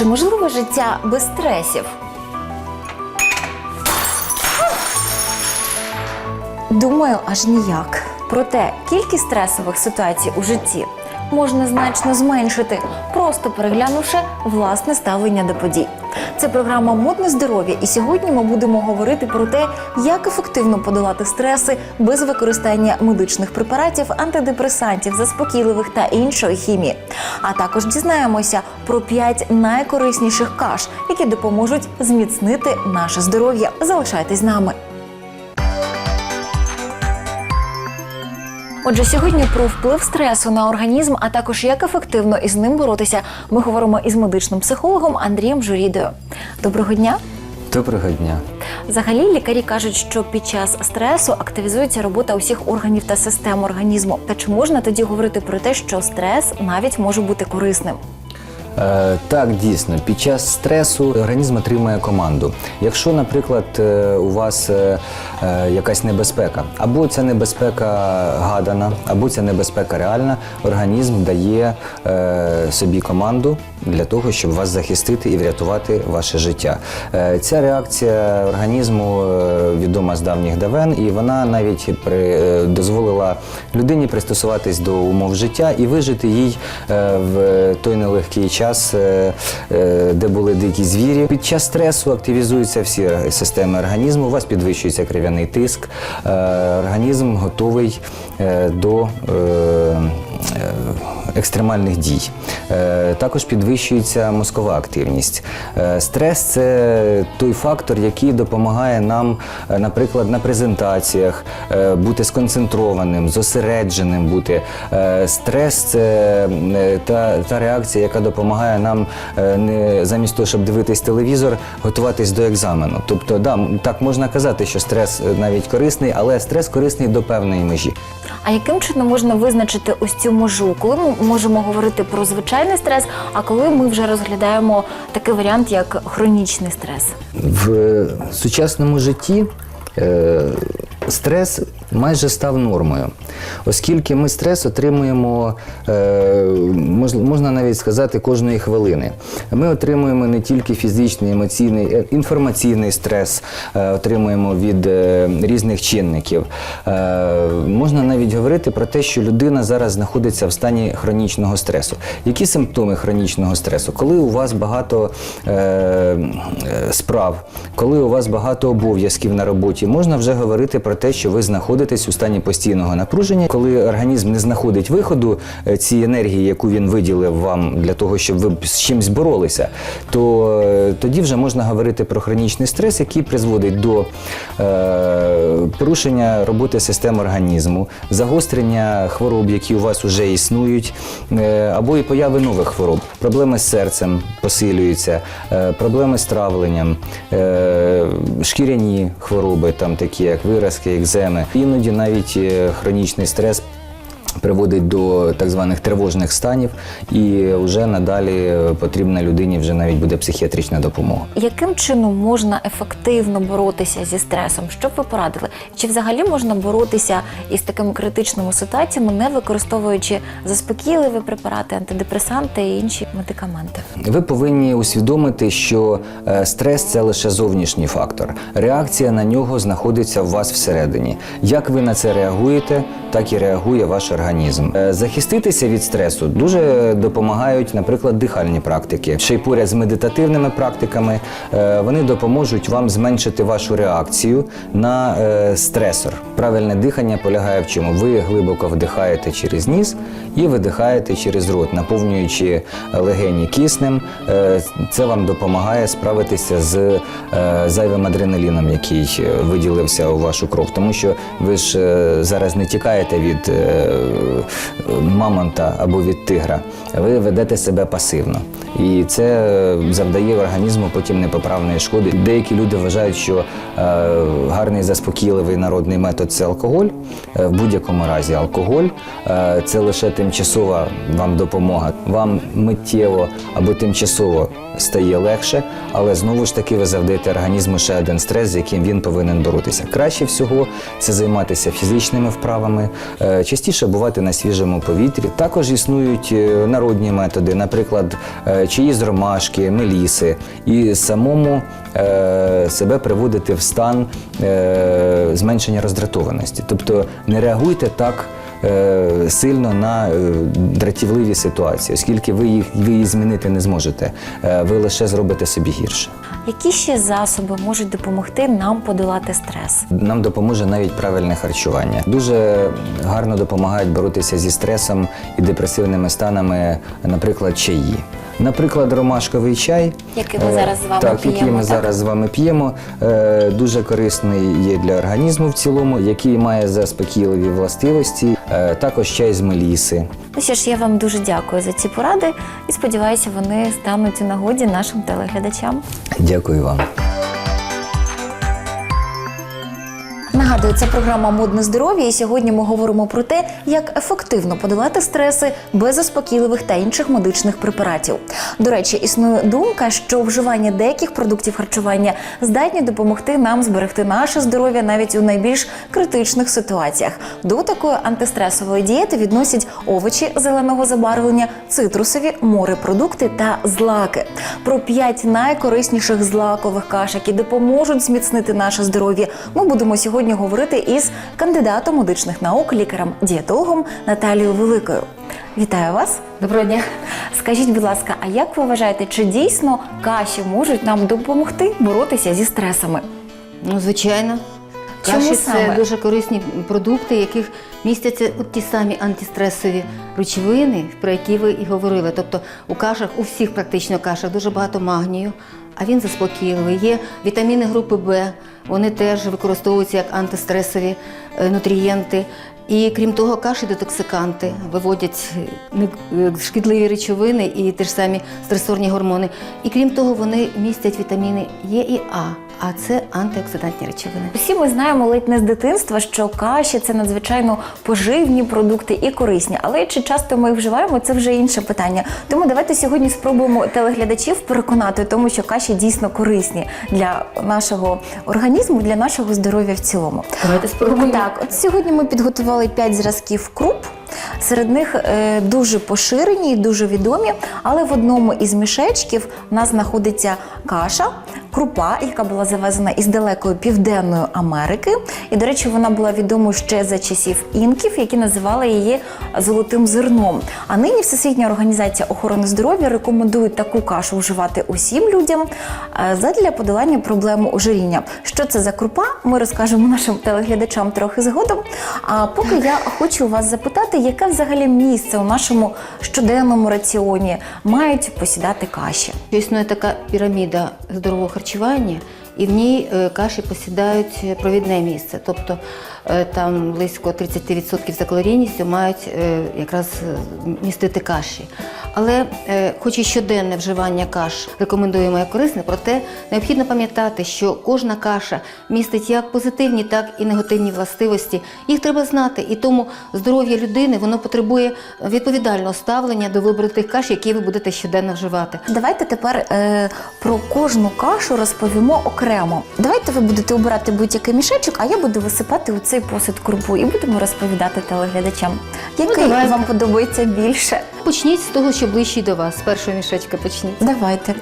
Чи можливе життя без стресів? Думаю, аж ніяк. Проте кількість стресових ситуацій у житті можна значно зменшити, просто переглянувши власне ставлення до подій. Це програма Модне здоров'я, і сьогодні ми будемо говорити про те, як ефективно подолати стреси без використання медичних препаратів, антидепресантів, заспокійливих та іншої хімії. А також дізнаємося про п'ять найкорисніших каш, які допоможуть зміцнити наше здоров'я. Залишайтесь з нами. Отже, сьогодні про вплив стресу на організм, а також як ефективно із ним боротися, ми говоримо із медичним психологом Андрієм Журідою. Доброго дня! Доброго дня. Взагалі, лікарі кажуть, що під час стресу активізується робота усіх органів та систем організму. Та чи можна тоді говорити про те, що стрес навіть може бути корисним? Е, так, дійсно, під час стресу організм отримує команду. Якщо, наприклад, е, у вас е, якась небезпека, або ця небезпека гадана, або ця небезпека реальна, організм дає собі команду для того, щоб вас захистити і врятувати ваше життя. Е, ця реакція організму е, відома з давніх давен, і вона навіть при, е, дозволила людині пристосуватись до умов життя і вижити їй в той нелегкий час, де були дикі звірі. Під час стресу активізуються всі системи організму, у вас підвищується кров'яний тиск, організм готовий до. Е, Екстремальних дій. Е, Також підвищується мозкова активність. Е, Стрес це той фактор, який допомагає нам, наприклад, на презентаціях бути сконцентрованим, зосередженим бути. Стрес це та, та реакція, яка допомагає нам не замість того, щоб дивитись телевізор, готуватись до екзамену. Тобто, да, так можна казати, що стрес навіть корисний, але стрес корисний до певної межі. А яким чином можна визначити ось цю межу? Коли ми можемо говорити про звичайний стрес, а коли ми вже розглядаємо такий варіант, як хронічний стрес? В е, сучасному житті е, стрес майже став нормою, оскільки ми стрес отримуємо, е, можна навіть сказати, кожної хвилини. Ми отримуємо не тільки фізичний, емоційний, е, інформаційний стрес, е, отримуємо від різних чинників. Можна навіть говорити про те, що людина зараз знаходиться в стані хронічного стресу. Які симптоми хронічного стресу? Коли у вас багато справ, коли у вас багато обов'язків на роботі, можна вже говорити про те, що ви знаходитесь у стані постійного напруження, коли організм не знаходить виходу е, цієї енергії, яку він виділив вам для того, щоб ви з чимось боролися, то е, тоді вже можна говорити про хронічний стрес, який призводить до е, порушення роботи систем організму, загострення хвороб, які у вас вже існують, е, або і появи нових хвороб. Проблеми з серцем посилюються, е, проблеми з травленням, е, шкіряні хвороби, там такі як виразки, екземи. Іноді навіть е, хронічний стрес приводить до так званих тривожних станів, і вже надалі потрібна людині вже навіть буде психіатрична допомога. Яким чином можна ефективно боротися зі стресом? Що б ви порадили? Чи взагалі можна боротися із такими критичними ситуаціями, не використовуючи заспокійливі препарати, антидепресанти і інші медикаменти? Ви повинні усвідомити, що е, стрес це лише зовнішній фактор. Реакція на нього знаходиться в вас всередині. Як ви на це реагуєте, так і реагує ваш організм. Е, Захиститися від стресу дуже допомагають, наприклад, дихальні практики. Ще й поряд з медитативними практиками е, вони допоможуть вам зменшити вашу реакцію на е, стресор. Правильне дихання полягає в чому? Ви глибоко вдихаєте через ніс і видихаєте через рот, наповнюючи легені киснем. Це вам допомагає справитися з зайвим адреналіном, який виділився у вашу кров. Тому що ви ж зараз не тікаєте від мамонта або від тигра, ви ведете себе пасивно. І це е, завдає організму потім непоправної шкоди. Деякі люди вважають, що е, гарний заспокійливий народний метод це алкоголь. Е, в будь-якому разі алкоголь це лише тимчасова вам допомога. Вам миттєво або тимчасово стає легше, але знову ж таки ви завдаєте організму ще один стрес, з яким він повинен боротися. Краще всього це займатися фізичними вправами. Частіше буває. Перебувати на свіжому повітрі. Також існують е, народні методи, наприклад, чиї чаї з ромашки, меліси, і самому е, себе приводити в стан е, зменшення роздратованості. Тобто не реагуйте так. Е, Сильно на е, дратівливі ситуації, оскільки ви їх ви її змінити не зможете, Е, ви лише зробите собі гірше. Які ще засоби можуть допомогти нам подолати стрес? Нам допоможе навіть правильне харчування. Дуже гарно допомагають боротися зі стресом і депресивними станами, наприклад, чаї. Наприклад, ромашковий чай, Який ми зараз з вами так, який п'ємо, ми так? зараз з вами п'ємо, е, дуже корисний є для організму в цілому, який має заспокійливі властивості. Е, Також чай з меліси. Ну що ж, я вам дуже дякую за ці поради і сподіваюся, вони стануть у нагоді нашим телеглядачам. Дякую вам. Нагадую, це програма Модне здоров'я, і сьогодні ми говоримо про те, як ефективно подолати стреси без заспокійливих та інших медичних препаратів. До речі, існує думка, що вживання деяких продуктів харчування здатні допомогти нам зберегти наше здоров'я навіть у найбільш критичних ситуаціях. До такої антистресової дієти відносять овочі зеленого забарвлення, цитрусові, морепродукти та злаки. Про п'ять найкорисніших злакових каш, які допоможуть зміцнити наше здоров'я. Ми будемо сьогодні говорити із кандидатом медичних наук, лікарем-дієтологом Наталією Великою. Вітаю вас! Доброго дня. Скажіть, будь ласка, а як ви вважаєте, чи дійсно каші можуть нам допомогти боротися зі стресами? Ну, звичайно. Чому Каші саме? це дуже корисні продукти, яких містяться от ті самі антистресові речовини, про які ви і говорили. Тобто у кашах, у всіх практично кашах дуже багато магнію, а він заспокійливий. Є вітаміни групи Б, вони теж використовуються як антистресові е, нутрієнти. І крім того, каші детоксиканти виводять е, е, шкідливі речовини і ті ж самі стресорні гормони. І крім того, вони містять вітаміни Е і А, а це антиоксидантні речовини. Всі ми знаємо ледь не з дитинства, що каші це надзвичайно поживні продукти і корисні. Але чи часто ми їх вживаємо, це вже інше питання. Тому давайте сьогодні спробуємо телеглядачів переконати, тому що каші дійсно корисні для нашого організму, для нашого здоров'я в цілому. Давайте спробуємо. Так, от сьогодні ми підготували 5 зразків круп. Серед них е, дуже поширені і дуже відомі, але в одному із мішечків у нас знаходиться каша, крупа, яка була завезена із далекої південної Америки. І, до речі, вона була відома ще за часів інків, які називали її золотим зерном. А нині Всесвітня організація охорони здоров'я рекомендує таку кашу вживати усім людям е, задля подолання проблеми ожиріння. Що це за крупа? Ми розкажемо нашим телеглядачам трохи згодом. А поки я хочу вас запитати, яке взагалі місце у нашому щоденному раціоні мають посідати каші? Існує така піраміда здорового харчування, і в ній е, каші посідають провідне місце. Тобто е, там близько 30% за калорійністю мають е, якраз е, містити каші. Але е, хоч і щоденне вживання каш рекомендуємо як корисне, проте необхідно пам'ятати, що кожна каша містить як позитивні, так і негативні властивості. Їх треба знати, і тому здоров'я людини воно потребує відповідального ставлення до вибору тих каш, які ви будете щоденно вживати. Давайте тепер е, про кожну кашу розповімо окремо. Давайте ви будете обирати будь-який мішечок, а я буду висипати у цей посуд крупу і будемо розповідати телеглядачам, який давайте. вам подобається більше. Почніть з того, що ближче до вас. З першого мішечка почніть. Давайте.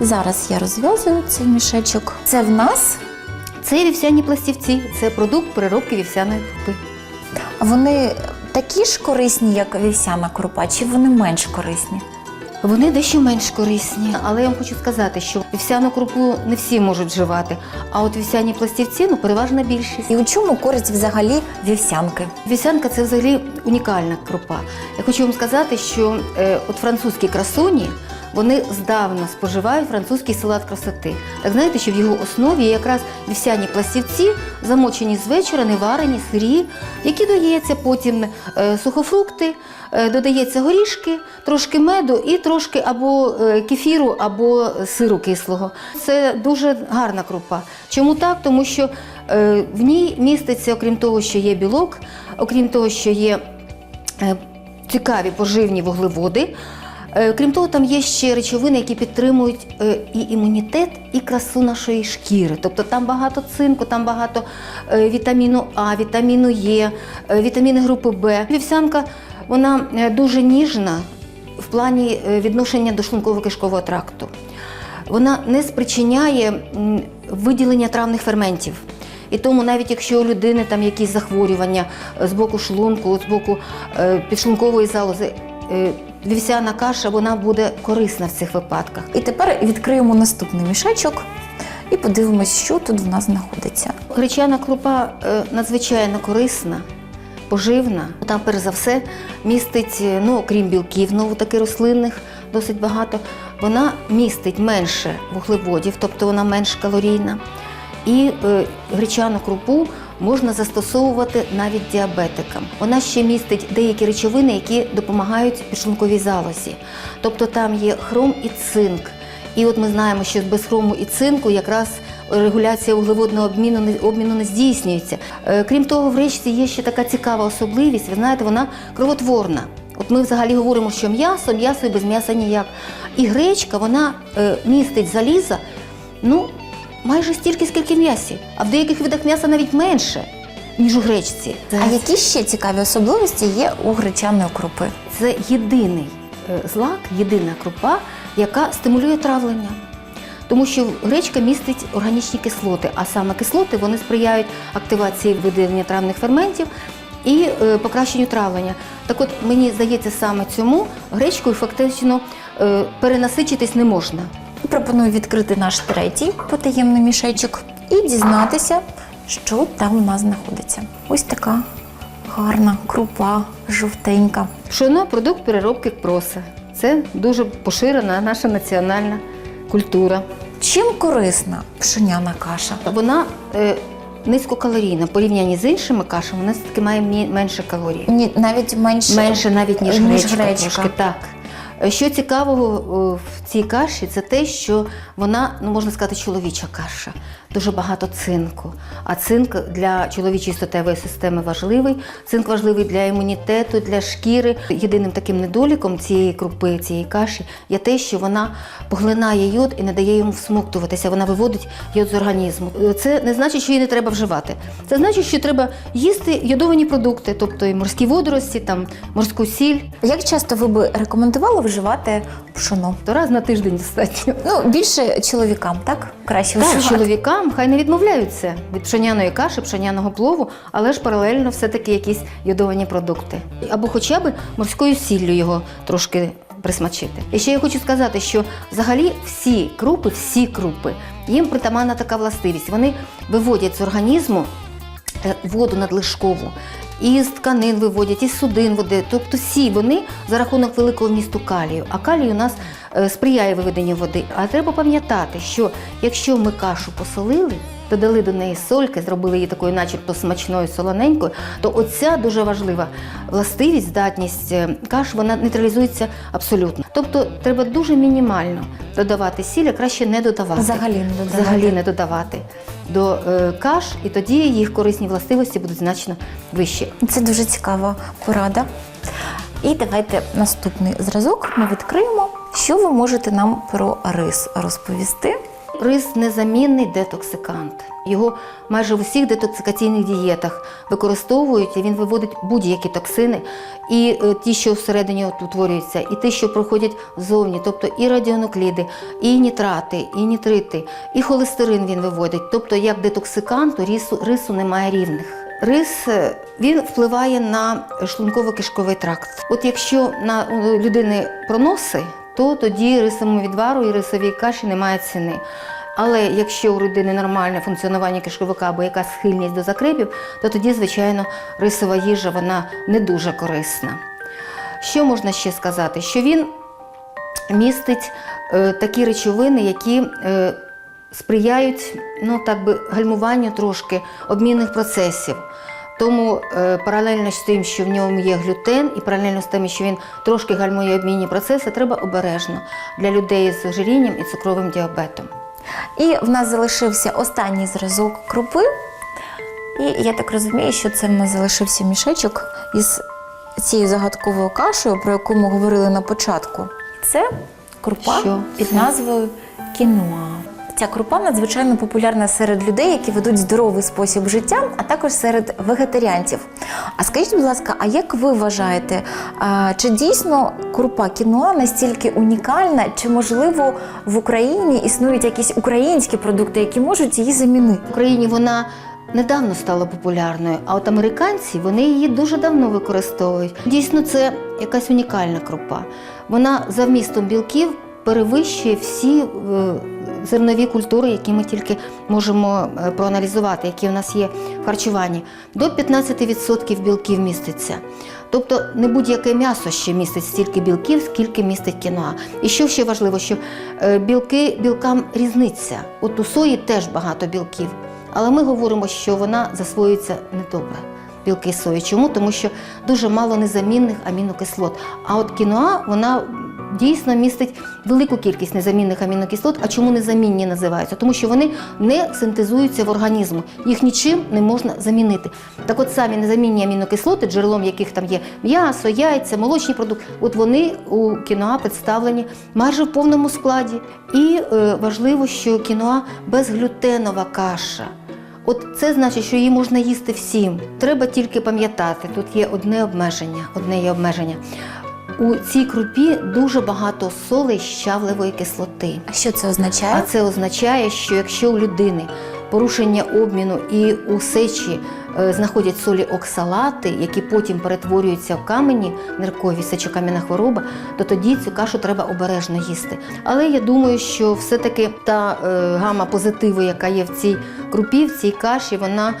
Зараз я розв'язую цей мішечок. Це в нас Це вівсяні пластівці, це продукт переробки вівсяної крупи. вони такі ж корисні, як вівсяна крупа, чи вони менш корисні? Вони дещо менш корисні, але я вам хочу сказати, що вівсяну крупу не всі можуть вживати, а от вівсяні пластівці ну переважна більшість. І у чому користь взагалі вівсянки? Вівсянка це взагалі унікальна крупа. Я хочу вам сказати, що е, от французькі красуні вони здавна споживають французький салат красоти. Так знаєте, що в його основі є якраз вівсяні пластівці, замочені з вечора, не варені, сирі, які додається потім е, сухофрукти, е, додається горішки, трошки меду і трошки або е, кефіру, або сиру кислого. Це дуже гарна крупа. Чому так? Тому що в ній міститься, окрім того, що є білок, окрім того, що є цікаві поживні вуглеводи. Е, Крім того, там є ще речовини, які підтримують е, і імунітет, і красу нашої шкіри. Тобто там багато цинку, там багато е, вітаміну А, вітаміну Е, вітаміни групи Б. Вівсянка вона дуже ніжна в плані відношення до шлунково-кишкового тракту. Вона не спричиняє виділення травних ферментів. І тому навіть якщо у людини там якісь захворювання з боку шлунку, з боку підшлункової залози, вівсяна каша вона буде корисна в цих випадках. І тепер відкриємо наступний мішечок і подивимось, що тут в нас знаходиться. Гречана крупа е, надзвичайно корисна, поживна. Там, перш за все, містить, е, ну, окрім білків, знову таки рослинних, досить багато. Вона містить менше вуглеводів, тобто вона менш калорійна. І е, гречану крупу можна застосовувати навіть діабетикам. Вона ще містить деякі речовини, які допомагають підшлунковій залозі. Тобто там є хром і цинк. І от ми знаємо, що без хрому і цинку якраз регуляція вуглеводного обміну обміну не здійснюється. Е, Крім того, в речці є ще така цікава особливість. Ви знаєте, вона кровотворна. От ми взагалі говоримо, що м'ясо, м'ясо і без м'яса ніяк. І гречка вона е, містить заліза, ну майже стільки, скільки м'ясі, а в деяких видах м'яса навіть менше, ніж у гречці. А які ще цікаві особливості є у гречаної крупи? Це єдиний е, злак, єдина крупа, яка стимулює травлення. Тому що гречка містить органічні кислоти, а саме кислоти вони сприяють активації виділення травних ферментів і е, покращенню травлення. Так от мені здається, саме цьому гречкою фактично е, перенасичитись не можна. Пропоную відкрити наш третій потаємний мішечок і дізнатися, що там у нас знаходиться. Ось така гарна крупа, жовтенька. Пшено продукт переробки проса. Це дуже поширена наша національна культура. Чим корисна пшеняна каша? Вона е, низькокалорійна. В порівнянні з іншими кашами, вона все-таки має менше калорій. Ні, навіть менше, Менше навіть ніж, ніж гречка, гречка. Трошки, так. Е, Що цікавого в цій каші, це те, що вона, ну можна сказати, чоловіча каша. Дуже багато цинку. А цинк для чоловічої статевої системи важливий. Цинк важливий для імунітету, для шкіри. Єдиним таким недоліком цієї крупи, цієї каші є те, що вона поглинає йод і не дає йому всмоктуватися. Вона виводить йод з організму. Е, Це не значить, що її не треба вживати. Це значить, що треба їсти йодовані продукти, тобто і морські водорості, там морську сіль. Як часто ви би рекомендували вживати пшено? То раз на тиждень достатньо. Ну, більше чоловікам, так? Краще Так, вживати. чоловікам хай не відмовляються від пшеняної каші, пшеняного плову, але ж паралельно все-таки якісь йодовані продукти. Або хоча б морською сіллю його трошки присмачити. І ще я хочу сказати, що взагалі всі крупи, всі крупи, їм притаманна така властивість. Вони виводять з організму е, воду надлишкову. І з тканин виводять, і з судин води. Тобто всі вони за рахунок великого вмісту калію. А калій у нас е, сприяє виведенню води. А треба пам'ятати, що якщо ми кашу посолили, додали до неї сольки, зробили її такою, начебто смачною, солоненькою, то оця дуже важлива властивість, здатність е, каш, вона нейтралізується абсолютно. Тобто треба дуже мінімально додавати сіль, а краще не додавати. Взагалі не додавати. Взагалі не додавати до е, каш, і тоді їх корисні властивості будуть значно вищі. Це дуже цікава порада. І давайте наступний зразок ми відкриємо. Що ви можете нам про рис розповісти? Рис незамінний детоксикант. Його майже в усіх детоксикаційних дієтах використовують, і він виводить будь-які токсини, і е, ті, що всередині утворюються, і ті, що проходять ззовні, тобто і радіонукліди, і нітрати, і нітрити, і холестерин він виводить. Тобто, як детоксиканту рису, рису немає рівних. Рис е, він впливає на шлунково-кишковий тракт. От якщо на людини проноси, то тоді рисовому відвару і рисовій каші немає ціни. Але якщо у людини нормальне функціонування кишковика або якась схильність до закрепів, то тоді, звичайно, рисова їжа вона не дуже корисна. Що можна ще сказати? Що він містить е, такі речовини, які е, сприяють ну, так би, гальмуванню трошки обмінних процесів. Тому е, паралельно з тим, що в ньому є глютен, і паралельно з тим, що він трошки гальмує обмінні процеси, треба обережно для людей з ожирінням і цукровим діабетом. І в нас залишився останній зразок крупи. І я так розумію, що це в нас залишився мішечок із цією загадковою кашею, про яку ми говорили на початку. Це крупа Що під назвою кіноа. Ця крупа надзвичайно популярна серед людей, які ведуть здоровий спосіб життя, а також серед вегетаріанців. А скажіть, будь ласка, а як ви вважаєте, чи дійсно крупа кіноа настільки унікальна, чи можливо в Україні існують якісь українські продукти, які можуть її замінити? В Україні вона недавно стала популярною, а от американці вони її дуже давно використовують. Дійсно, це якась унікальна крупа. Вона за вмістом білків перевищує всі е, зернові культури, які ми тільки можемо е, проаналізувати, які у нас є в харчуванні. До 15% білків міститься. Тобто не будь-яке м'ясо ще містить стільки білків, скільки містить кіноа. І що ще важливо, що е, білки білкам різниця. От у сої теж багато білків. Але ми говоримо, що вона засвоюється недобре. Білки сої. Чому? Тому що дуже мало незамінних амінокислот. А от кіноа вона дійсно містить велику кількість незамінних амінокислот. А чому незамінні називаються? Тому що вони не синтезуються в організму, їх нічим не можна замінити. Так от самі незамінні амінокислоти, джерелом яких там є м'ясо, яйця, молочні продукти, от вони у кіноа представлені майже в повному складі. І е, важливо, що кіноа безглютенова каша. От це значить, що її можна їсти всім. Треба тільки пам'ятати, тут є одне обмеження. Одне є обмеження. У цій крупі дуже багато солей щавлевої кислоти. А що це означає? А це означає, що якщо у людини порушення обміну і у сечі е, знаходять солі оксалати, які потім перетворюються в камені ниркові, сечокам'яна хвороба, то тоді цю кашу треба обережно їсти. Але я думаю, що все-таки та е, гама позитиву, яка є в цій крупі, в цій каші, вона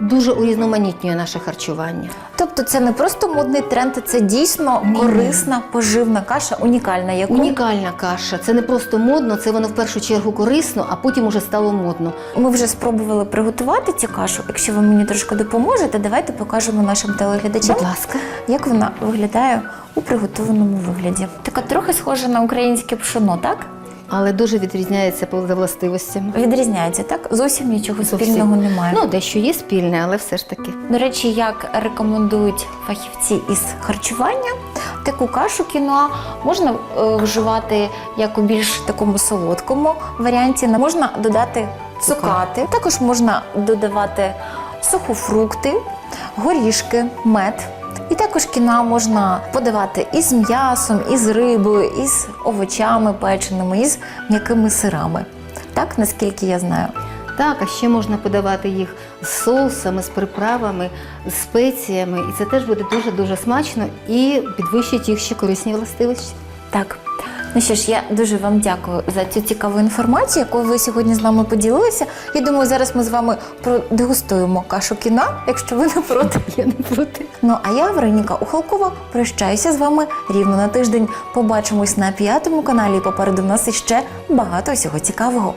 дуже урізноманітнює наше харчування. Тобто це не просто модний тренд, це дійсно Ні. корисна поживна каша, унікальна, яку Унікальна каша. Це не просто модно, це воно в першу чергу корисно, а потім уже стало модно. Ми вже спробували приготувати цю кашу. Якщо ви мені трошки допоможете, давайте покажемо нашим телеглядачам, Будь ласка. як вона виглядає у приготованому вигляді. Така трохи схожа на українське пшено, так? Але дуже відрізняється за властивостями. Відрізняється, так? Зовсім нічого Зовсім. спільного немає. Ну, дещо є спільне, але все ж таки. До речі, як рекомендують фахівці із харчування, таку кашу кіноа можна е, вживати як у більш такому солодкому варіанті. Можна додати цукати, також можна додавати сухофрукти, горішки, мед. І також кіна можна подавати із м'ясом, із рибою, із овочами печеними, із м'якими сирами. Так, наскільки я знаю. Так, а ще можна подавати їх з соусами, з приправами, з спеціями. І це теж буде дуже-дуже смачно і підвищить їх ще корисні властивості. Так. Ну що ж, я дуже вам дякую за цю цікаву інформацію, яку ви сьогодні з нами поділилися. Я думаю, зараз ми з вами продегустуємо кашу кіна, якщо ви не проти. Я не проти. Ну а я, Вероніка Ухалкова, прощаюся з вами рівно на тиждень. Побачимось на п'ятому каналі. Попереду в нас іще багато всього цікавого.